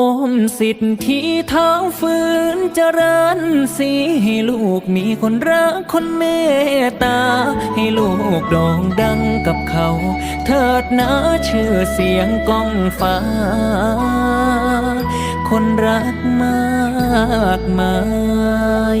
อมสิทธิ์ที่เท้าฝืนเจริญสีให้ลูกมีคนรักคนเมตตา ให้ลูกโด่งดังกับเขา เถิดนะชื่อเสียงก้องฟ้า คนรักมากมาย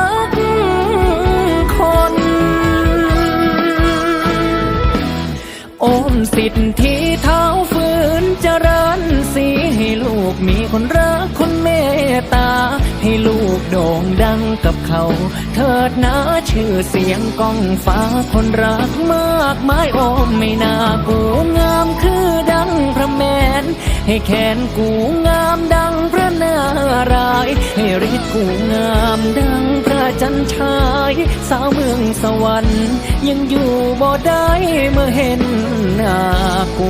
ก สิทธิเท้าฝืนเจริญสีให้ลูกมีคนรักคนเมตตา ให้ลูกโด่งดังกับเขา เถิดนะชื่อเสียงก้องฟ้าคนรักมากมายโอมไม่น่ากูงามคือดังพระแมน ให้แขนกูงามดัง พระนาราย ให้ฤทธิ์กูงามดังพระจันทราย สาวเมืองสวรรค์ ยังอยู่บ่ได้เมื่อเห็นหน้ากู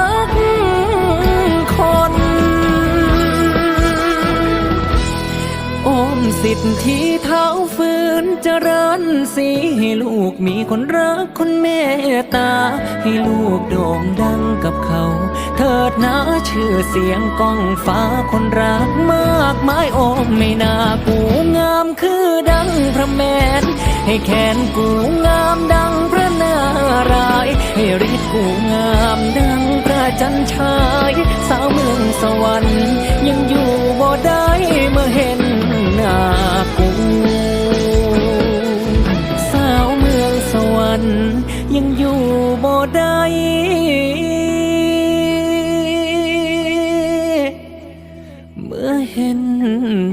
สิทธิเท้าฝืนเจริญสีให้ลูกมีคนรักคนเมตตา ให้ลูกโด่งดังกับเขา เถิดนะชื่อเสียงก้องฟ้าคนรักมากมายโอมไม่น่ากูงามคือดังพระแมน ให้แขนกูงามดังพระนารายให้ฤทธิ์กูงามดังพระจันทรายสาวเมืองสวรรค์ hình